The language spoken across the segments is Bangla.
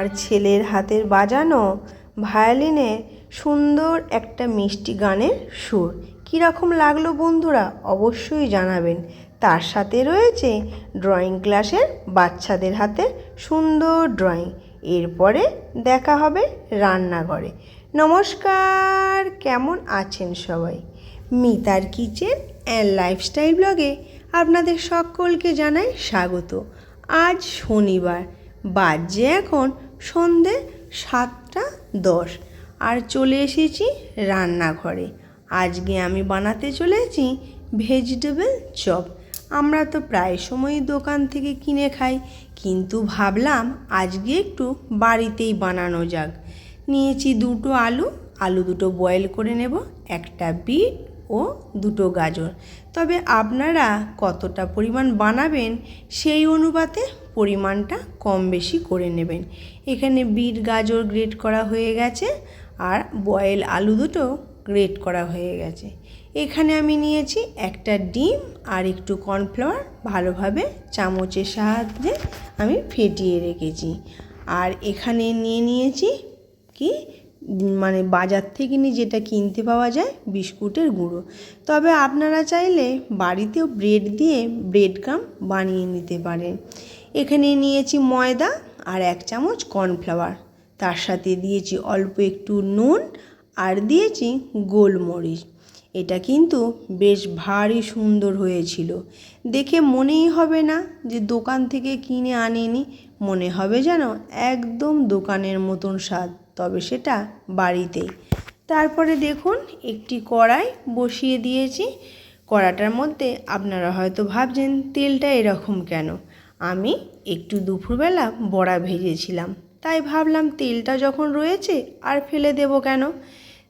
আমার ছেলের হাতের বাজানো ভায়োলিনের সুন্দর একটা মিষ্টি গানের সুর। কীরকম লাগল বন্ধুরা অবশ্যই জানাবেন। তার সাথে রয়েছে ড্রয়িং ক্লাসের বাচ্চাদের হাতে সুন্দর ড্রয়িং। এরপরে দেখা হবে রান্নাঘরে। নমস্কার, কেমন আছেন সবাই? মিতার কিচেন অ্যান্ড লাইফস্টাইল ব্লগে আপনাদের সকলকে জানাই স্বাগত। আজ শনিবার বাজে এখন সন্ধে সাতটা দশ। আর চলে এসেছি রান্নাঘরে। আজকে আমি বানাতে চলেছি ভেজিটেবল চপ। আমরা তো প্রায় সময়ই দোকান থেকে কিনে খাই, কিন্তু ভাবলাম আজকে একটু বাড়িতেই বানানো যাক। নিয়েছি দুটো আলু আলু দুটো বয়েল করে নেব, একটা বিট ও দুটো গাজর। তবে আপনারা কতটা পরিমাণ বানাবেন সেই অনুপাতে পরিমাণটা কম বেশি করে নেবেন। এখানে বিট গাজর গ্রেট করা হয়ে গেছে আর বয়েল আলু দুটো গ্রেট করা হয়ে গেছে। এখানে আমি নিয়েছি একটা ডিম আর একটু কর্নফ্লাওয়ার, ভালোভাবে চামচের সাহায্যে আমি ফেটিয়ে রেখেছি। আর এখানে নিয়ে নিয়েছি কি মানে বাজার থেকে নিয়ে যেটা কিনতে পাওয়া যায় বিস্কুটের গুঁড়ো। তবে আপনারা চাইলে বাড়িতেও ব্রেড দিয়ে ব্রেড কাম বানিয়ে নিতে পারেন। এখানে নিয়েছি ময়দা আর এক চামচ কর্নফ্লাওয়ার। তার সাথে দিয়েছি অল্প একটু নুন আর দিয়েছি গোলমরিচ। এটা কিন্তু বেশ ভারী সুন্দর হয়েছিল। দেখে মনেই হবে না যে দোকান থেকে কিনে আনিনি। মনে হবে যেন একদম দোকানের মতন স্বাদ, তবে সেটা বাড়িতেই। তারপরে দেখুন, একটি কড়াই বসিয়ে দিয়েছি। কড়াটার মধ্যে আপনারা হয়তো ভাবছেন, তেলটা এরকম কেন? আমি একটু দুপুরবেলা বড়া ভেজেছিলাম। তাই ভাবলাম তেলটা যখন রয়েছে আর ফেলে দেবো কেন?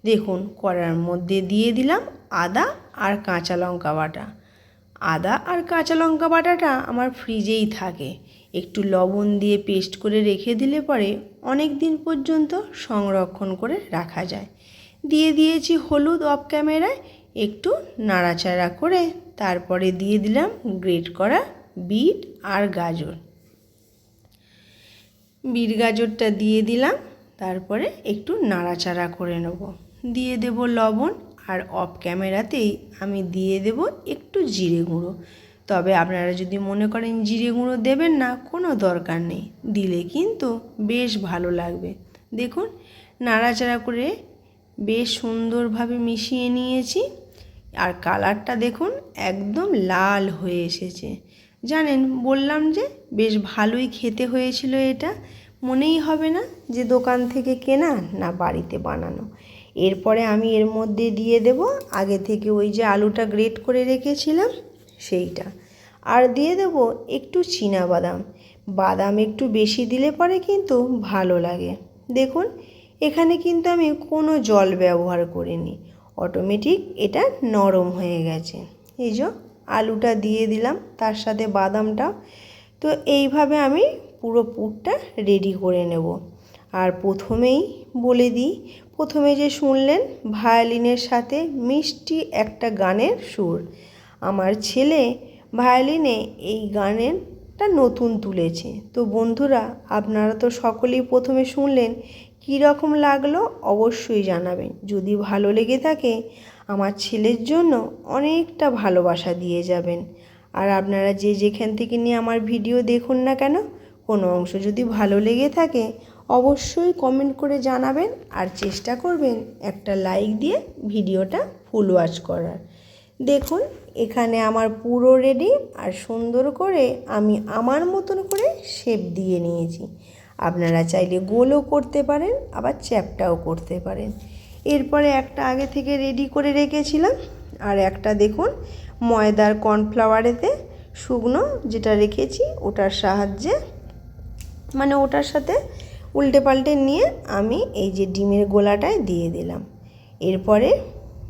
দেখুন, কড়ার মধ্যে দিয়ে দিলাম আদা আর কাঁচা লঙ্কা বাটা। আদা আর কাঁচা লঙ্কা বাটাটা আমার ফ্রিজেই থাকে। একটু লবণ দিয়ে পেস্ট করে রেখে দিলে পরে অনেক দিন পর্যন্ত সংরক্ষণ করে রাখা যায়। দিয়ে দিয়েছি হলুদ অফ ক্যামেরায় একটু নাড়াচাড়া করে, তারপরে দিয়ে দিলাম গ্রেট করা বিট আর গাজর। বিট গাজরটা দিয়ে দিলাম, তারপরে একটু নাড়াচাড়া করে নেব। দিয়ে দেব লবণ আর অফ ক্যামেরাতেই আমি দিয়ে দেব একটু জিরে গুঁড়ো। তবে আপনারা যদি মনে করেন জিরে গুঁড়ো দেবেন না, কোনো দরকার নেই। দিলে কিন্তু বেশ ভালো লাগবে। দেখুন, নাড়াচাড়া করে বেশ সুন্দরভাবে মিশিয়ে নিয়েছি। আর কালারটা দেখুন, একদম লাল হয়ে এসেছে। জানেন, বললাম যে বেশ ভালোই খেতে হয়েছিল এটা। মনেই হবে না যে দোকান থেকে কেনা না বাড়িতে বানানো। এরপরে আমি এর মধ্যে দিয়ে দেব। আগে থেকে ওই যে আলুটা গ্রেট করে রেখেছিলাম, সেইটা। আর দিয়ে দেব একটু বাদাম বাদাম একটু বেশি দিলে পরে কিন্তু ভালো লাগে। দেখুন, এখানে কিন্তু আমি কোনো জল ব্যবহার করিনি। অটোমেটিক এটা নরম হয়ে গেছে। এই যে আলুটা দিয়ে দিলাম, তার সাথে বাদামটা। তো এইভাবে আমি পুরো পুরটা রেডি করে নেব। আর প্রথমেই বলে দিই, প্রথমে যে শুনলেন, ভায়োলিনের সাথে মিষ্টি একটা গানের সুর। আমার ছেলে ভায়োলিনে এই গানেরটা নতুন তুলেছে। তো বন্ধুরা, আপনারা তো সকলেই প্রথমে শুনলেন কী রকম লাগল অবশ্যই জানাবেন। যদি ভালো লেগে থাকে আমার ছেলের জন্য অনেকটা ভালোবাসা দিয়ে যাবেন। আর আপনারা যে যেখান থেকে নিয়ে আমার ভিডিও দেখুন না কেন, কোনো অংশ যদি ভালো লেগে থাকে, অবশ্যই কমেন্ট করে জানাবেন আর চেষ্টা করবেন একটা লাইক দিয়ে ভিডিওটা ফুল ওয়াচ করার। দেখুন, এখানে আমার পুরো রেডি আর সুন্দর করে আমি আমার মতন করে শেপ দিয়ে নিয়েছি। আপনারা চাইলে গোলও করতে পারেন, আবার চ্যাপটাও করতে পারেন। এরপরে একটা আগে থেকে রেডি করে রেখেছিলাম। আর একটা দেখুন, ময়দার কর্নফ্লাওয়ারেতে শুকনো যেটা রেখেছি, ওটার সাহায্যে মানে ওটার সাথে উল্টে পাল্টে নিয়ে আমি এই যে ডিমের গোলাটায় দিয়ে দিলাম। এরপরে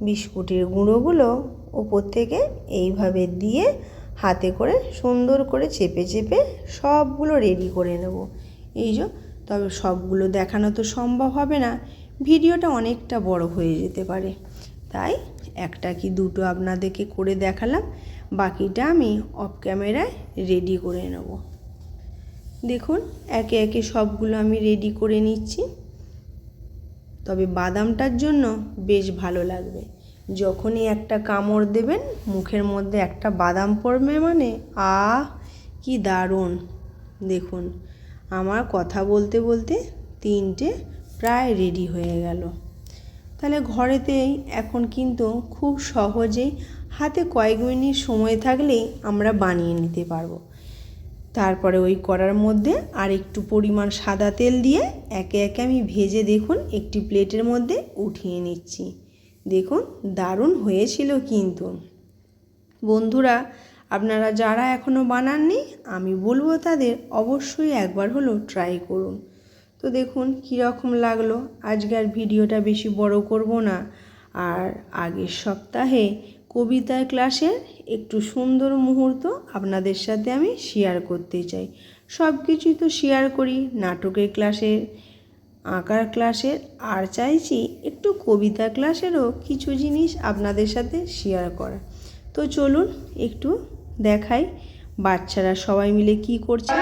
বিস্কুটের গুঁড়োগুলো ওপর থেকে এইভাবে দিয়ে হাতে করে সুন্দর করে চেপে চেপে সবগুলো রেডি করে নেব। এই যে, তবে সবগুলো দেখানো তো সম্ভব হবে না। ভিডিওটা অনেকটা বড় হয়ে যেতে পারে। তাই একটা কি দুটো আপনাদেরকে করে দেখালাম, বাকিটা আমি অফ ক্যামেরায় রেডি করে নেব। দেখুন, একে একে সবগুলো আমি রেডি করে নিচ্ছি। তবে বাদামটার জন্য বেশ ভালো লাগবে। যখনই একটা কামড় দেবেন, মুখের মধ্যে একটা বাদাম পড়বে মানে আ কি দারুণ। দেখুন, আমার কথা বলতে বলতে তিনটে প্রায় রেডি হয়ে গেল। তাহলে ঘরেতেই এখন কিন্তু খুব সহজেই হাতে কয়েক মিনিট সময় থাকলেই আমরা বানিয়ে নিতে পারব। তারপরে ওই কড়ার মধ্যে আর একটু পরিমাণ সাদা তেল দিয়ে একে একে আমি ভেজে দেখুন একটি প্লেটের মধ্যে উঠিয়ে নিচ্ছি। দেখুন, দারুণ হয়েছিল কিন্তু। বন্ধুরা, আপনারা যারা এখনও বানাননি, আমি বলব তাদের অবশ্যই একবার হলো ট্রাই করুন। তো দেখুন কীরকম লাগল। আজকের ভিডিওটা বেশি বড় করব না। আর আগের সপ্তাহে কবিতার ক্লাসের একটু সুন্দর মুহূর্ত আপনাদের সাথে আমি শেয়ার করতে চাই। সব কিছুই তো শেয়ার করি, নাটকের ক্লাসের, আঁকার ক্লাসের, আর চাইছি একটু কবিতা ক্লাসেরও কিছু জিনিস আপনাদের সাথে শেয়ার করা। তো চলুন একটু দেখাই বাচ্চারা সবাই মিলে কি করছে।